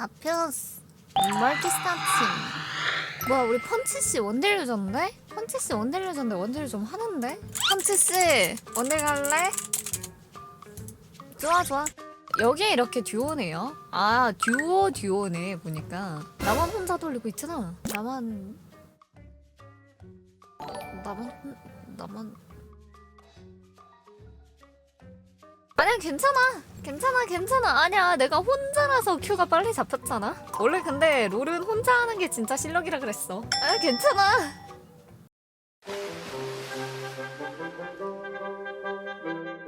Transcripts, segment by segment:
잡혔어. 멀티스타치. 뭐야 우리 펀치씨 원딜 유저인데? 펀치씨 원딜 유저인데 원딜 좀 하는데? 펀치씨 원딜 갈래? 좋아 좋아. 여기에 이렇게 듀오네요. 아 듀오 듀오네 보니까 나만 혼자 돌리고 있잖아. 나만 나만 혼- 나만 아니야 괜찮아. 괜찮아 괜찮아. 아니야 내가 혼자라서 큐가 빨리 잡혔잖아. 원래 근데 롤은 혼자 하는 게 진짜 실력이라 그랬어. 아 괜찮아.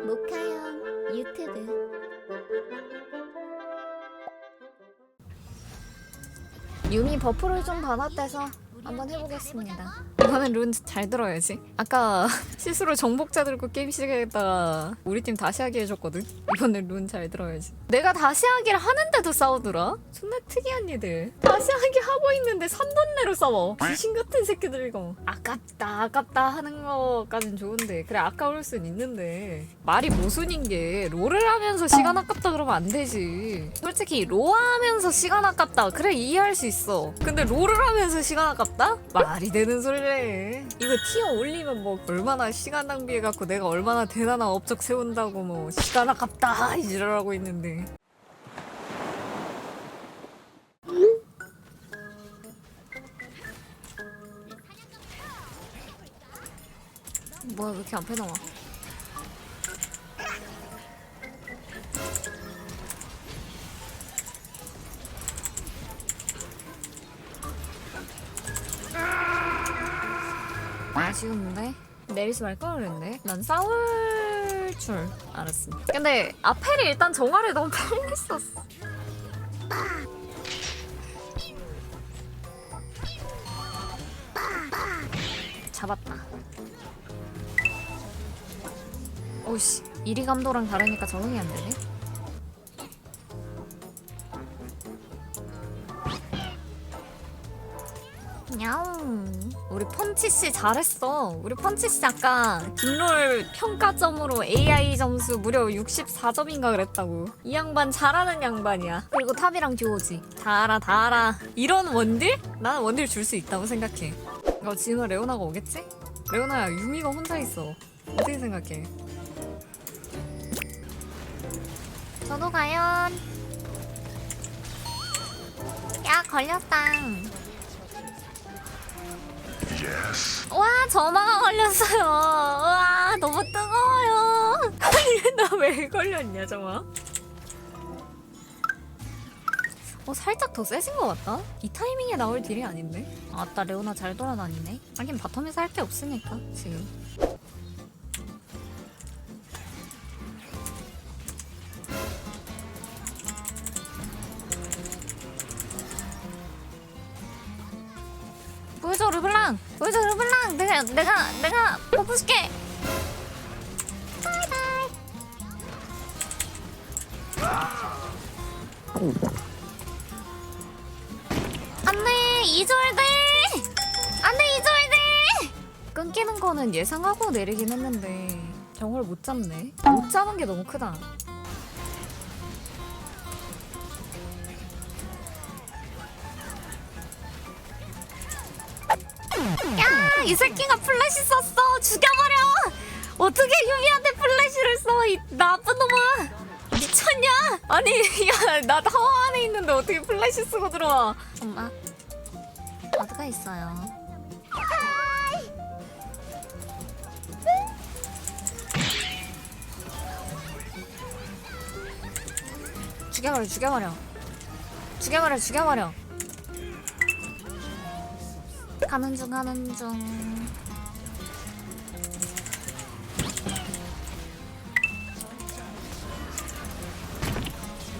모카형 유튜브. 유미 버프를 좀 받았대서 한번 해보겠습니다. 이번엔 룬 잘 들어야지. 아까 실수로 정복자 들고 게임 시작했다가 우리 팀 다시 하기 해줬거든. 이번엔 룬 잘 들어야지. 내가 다시 하기를 하는데도 싸우더라. 존나 특이한 니들. 다시 하기 하고 있는데 3돈 내로 싸워. 귀신 같은 새끼들 이거. 아깝다 아깝다 하는 거까진 좋은데 그래 아까울 순 있는데 말이 모순인 게 롤을 하면서 시간 아깝다 그러면 안 되지. 솔직히 로아하면서 시간 아깝다 그래 이해할 수 있어. 근데 롤을 하면서 시간 아깝다? 말이 되는 소리래. 이거 티어 올리면 뭐 얼마나 시간 낭비해갖고 내가 얼마나 대단한 업적 세운다고 뭐 시간 아깝다 이 지랄하고 있는데. 뭐야 왜 이렇게 앞에 나와? 아쉬운데? 내리지 말걸 그랬네. 난 싸울 줄 알았어. 근데 아펠이 일단 정화를 너무 빨리 썼어. 잡았다. 오씨, 이리 감도랑 다르니까 적응이 안 되네. 우리 펀치씨 잘했어. 우리 펀치씨 아까 뒷롤 평가점으로 AI 점수 무려 64점인가 그랬다고. 이 양반 잘하는 양반이야. 그리고 탑이랑 듀오지. 다 알아, 다 알아. 이런 원딜? 나는 원딜 줄 수 있다고 생각해. 이거 지금 레오나가 오겠지? 레오나야, 유미가 혼자 있어. 어떻게 생각해? 저도 과연. 야, 걸렸다. 와 점화가 걸렸어요. 와 너무 뜨거워요. 아니 나 왜 걸렸냐 점화? 어 살짝 더 세진 것 같다. 이 타이밍에 나올 딜이 아닌데. 아따 레오나 잘 돌아다니네. 하긴 바텀에서 할 게 없으니까 지금. 보여줘 르블랑 보여줘 르블랑. 내가 내가 내가 뽑아줄게 안돼 이절돼 안돼 이절돼 끊기는 거는 예상하고 내리긴 했는데 정을 못 잡네. 못 잡은 게 너무 크다 이 새끼가 플래시 썼어. 죽여버려. 어떻게 유미한테 플래시를 써? 이 나쁜 놈아. 미쳤냐? 아니, 야, 나 타워 안에 있는데 어떻게 플래시 쓰고 들어와? 엄마, 어디가 있어요? 죽여버려, 죽여버려. 죽여버려, 죽여버려. 가는 중 가는 중.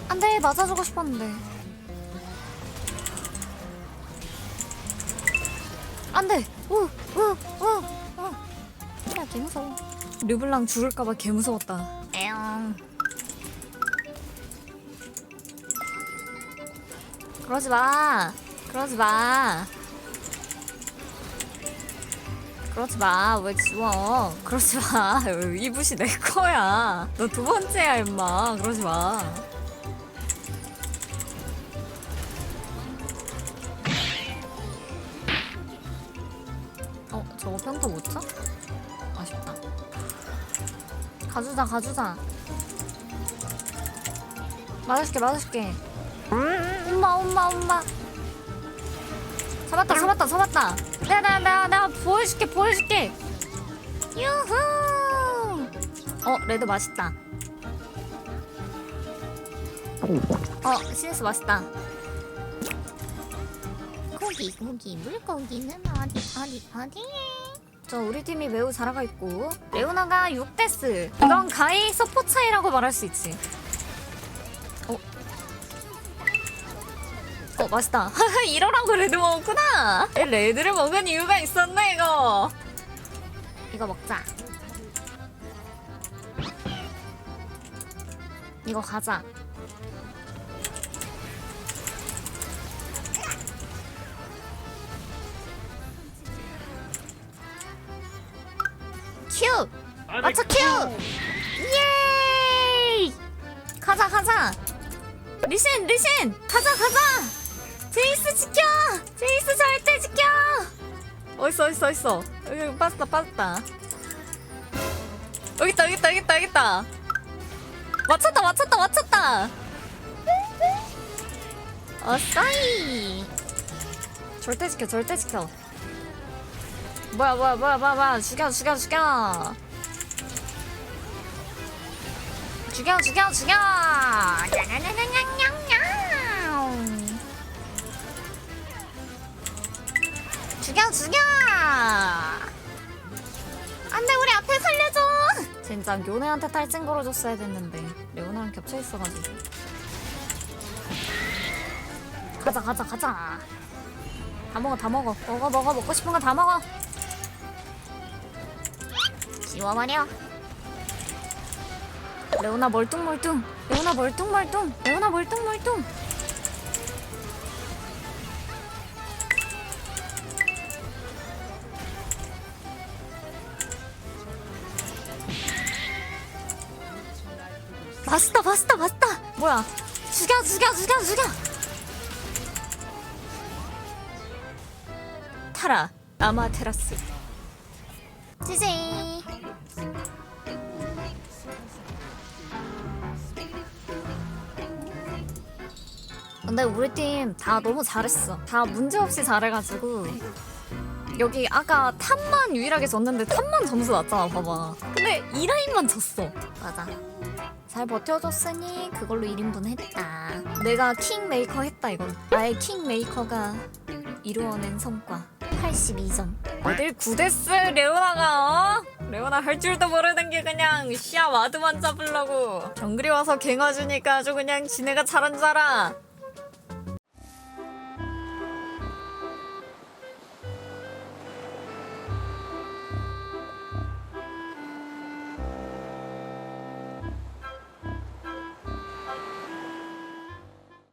안돼 맞아주고 싶었는데. 안돼! 우우우우 야 개무서워. 르블랑 죽을까봐 개무서웠다. 에용 그러지 마. 그러지 마 그러지 마. 왜 지워? 그러지 마. 이 붓이 내 거야. 너 두 번째야, 임마. 그러지 마. 어, 저거 평도 못 쳐? 아쉽다. 가주자, 가주자. 맞아줄게, 맞아줄게. 음, 음, 음, 엄마, 엄마, 엄마. 잡았다 잡았다 잡았다. 내가 내가 내가 내가 보여줄게 보여줄게. 유후! 어 레드 맛있다. 어 시네스 맛있다. 고기 고기 물고기는 어디 어디 어디? 저 우리 팀이 매우 잘하고 있고 레오나가 6데스. 이건 가히 서포 차이라고 말할 수 있지 어 맛있다. 이러라고 레드 먹었구나. 레드를 먹은 이유가 있었네 이거. 이거 먹자. 이거 가자. 큐! 맞춰 큐! 예이! 가자 가자. 리신 리신! 가자 가자 제이스 지켜! 제이스 절대 지켜! 어딨어 어딨어 어딨어? 여기 빠졌다 빠졌다. 여기 있다 여기 있다 여기 있다 여기 있다. 맞췄다 맞췄다 맞췄다. 어싸이. 절대 지켜 절대 지켜. 뭐야 뭐야 뭐야 뭐야 뭐야. 죽여 죽여 죽여. 죽여 죽여 죽여. 냥냥냥냥냥 죽여 죽여! 안돼 우리 앞에 살려줘! 진짜 요네한테 탈진 걸어줬어야 됐는데. 레오나랑 겹쳐 있어가지고. 가자 가자 가자. 다 먹어 다 먹어. 먹어 먹어 먹고 싶은 거 다 먹어. 지워버려 레오나 멀뚱멀뚱. 레오나 멀뚱멀뚱. 레오나 멀뚱멀뚱 맛있다 맛있다 맛있다 뭐야 죽여 죽여 죽여 죽여 타라 아마테라스 지지 근데 우리 팀 다 너무 잘했어. 다 문제없이 잘해가지고 여기 아까 탑만 유일하게 졌는데 탑만 점수 났잖아 봐봐. 근데 이 라인만 졌어. 맞아. 잘 버텨줬으니 그걸로 1인분 했다. 내가 킹메이커 했다 이건. 나의 킹메이커가 이루어낸 성과 82점. 어딜 9데스 레오나가 어? 레오나 할 줄도 모르는 게 그냥 시야 와드만 잡으려고 정글이 와서 갱와주니까 아주 그냥 지네가 잘한 줄 알아